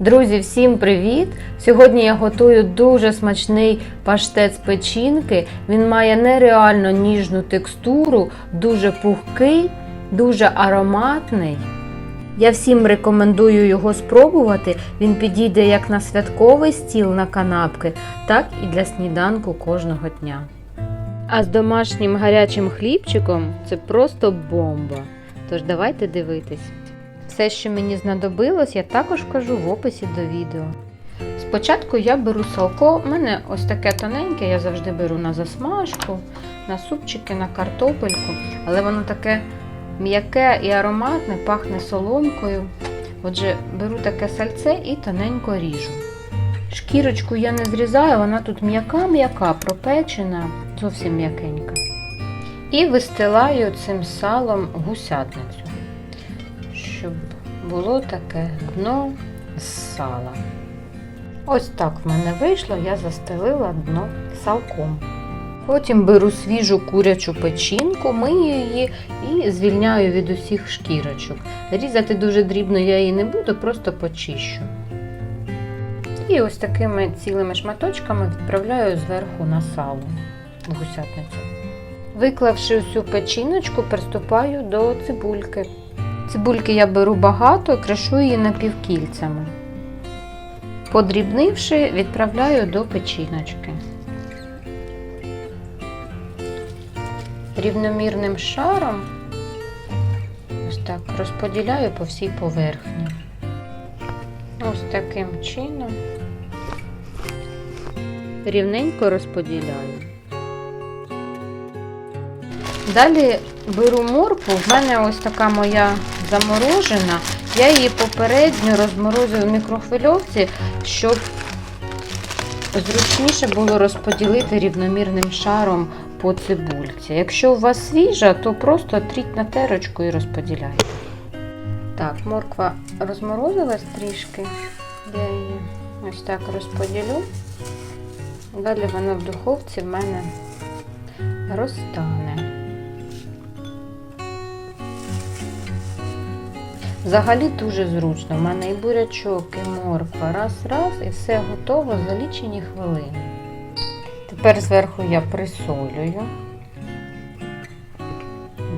Друзі, всім привіт! Сьогодні я готую дуже смачний паштет з печінки. Він має нереально ніжну текстуру, дуже пухкий, дуже ароматний. Я всім рекомендую його спробувати. Він підійде як на святковий стіл на канапки, так і для сніданку кожного дня. А з домашнім гарячим хлібчиком це просто бомба. Тож давайте дивитись. Все, що мені знадобилось, я також вкажу в описі до відео. Спочатку я беру салко, у мене ось таке тоненьке, я завжди беру на засмажку, на супчики, на картопельку, але воно таке м'яке і ароматне, пахне соломкою. Отже, беру таке сальце і тоненько ріжу. Шкірочку я не зрізаю, вона тут м'яка-м'яка, пропечена, зовсім м'якенька. І вистилаю цим салом гусятницю було таке дно з сала. Ось так в мене вийшло, я застелила дно салком. Потім беру свіжу курячу печінку, мию її і звільняю від усіх шкірочок. Різати дуже дрібно я її не буду, просто почищу. І ось такими цілими шматочками відправляю зверху на сало гусятницю. Виклавши всю печіночку, приступаю до цибульки. Цибульки я беру багато і кришу її напівкільцями. Подрібнивши, відправляю до печіночки. Рівномірним шаром ось так розподіляю по всій поверхні. Ось таким чином рівненько розподіляю. Далі беру моркву, в мене ось така моя заморожена. Я її попередньо розморозую в мікрохвильовці, щоб зручніше було розподілити рівномірним шаром по цибульці. Якщо у вас свіжа, то просто тріть на терочку і розподіляйте. Так, морква розморозилась трішки. Я її ось так розподілю. Далі вона в духовці в мене розтане. Взагалі дуже зручно. У мене і бурячок, і морква. Раз-раз, і все готово за лічені хвилини. Тепер зверху я присолюю,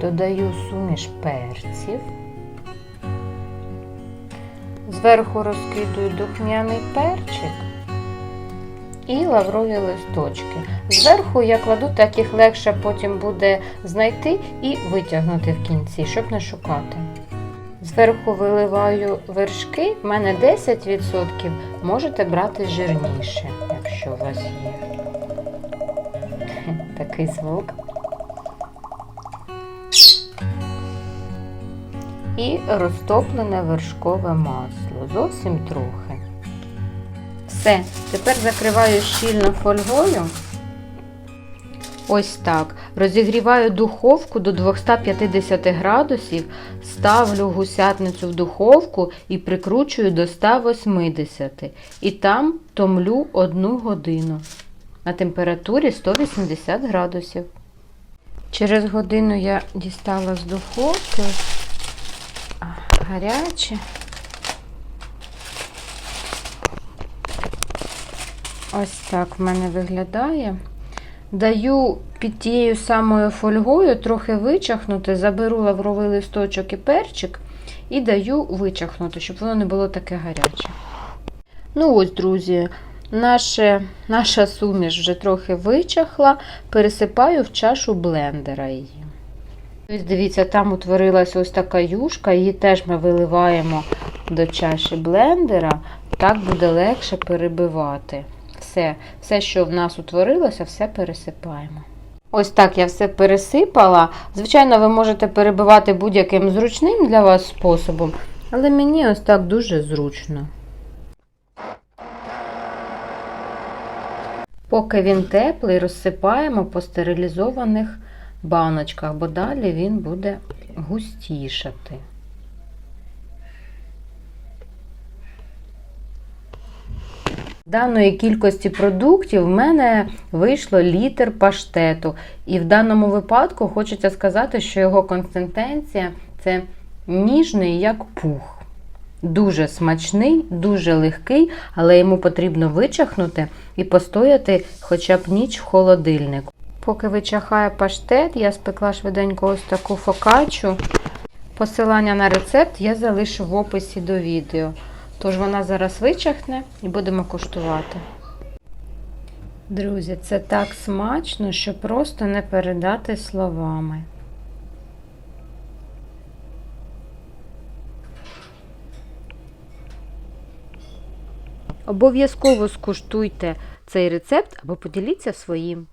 додаю суміш перців. Зверху розкидую духмяний перчик і лаврові листочки. Зверху я кладу, так їх легше потім буде знайти і витягнути в кінці, щоб не шукати. Зверху виливаю вершки, в мене 10%, можете брати жирніше, якщо у вас є. Такий звук. І розтоплене вершкове масло. Зовсім трохи. Все, тепер закриваю щільно фольгою. Ось так. Розігріваю духовку до 250 градусів, ставлю гусятницю в духовку і прикручую до 180 І там томлю 1 годину на температурі 180 градусів. Через годину я дістала з духовки гаряче. Ось так в мене виглядає. Даю під тією самою фольгою трохи вичахнути, заберу лавровий листочок і перчик і даю вичахнути, щоб воно не було таке гаряче. Ну ось, друзі, наше, наша суміш вже трохи вичахла, пересипаю в чашу блендера її. Ось дивіться, там утворилася ось така юшка, її теж ми виливаємо до чаші блендера, так буде легше перебивати все, все, що в нас утворилося, все пересипаємо. Ось так я все пересипала. Звичайно, ви можете перебивати будь-яким зручним для вас способом, але мені ось так дуже зручно. Поки він теплий, розсипаємо по стерилізованих баночках, бо далі він буде густішати. Даної кількості продуктів в мене вийшло літр паштету. І в даному випадку хочеться сказати, що його консистенція це ніжний як пух. Дуже смачний, дуже легкий, але йому потрібно вичахнути і постояти хоча б ніч в холодильнику. Поки вичахає паштет, я спекла швиденько ось таку фокачу. Посилання на рецепт я залишу в описі до відео. Тож вона зараз вичахне і будемо куштувати. Друзі, це так смачно, що просто не передати словами. Обов'язково скуштуйте цей рецепт або поділіться своїм.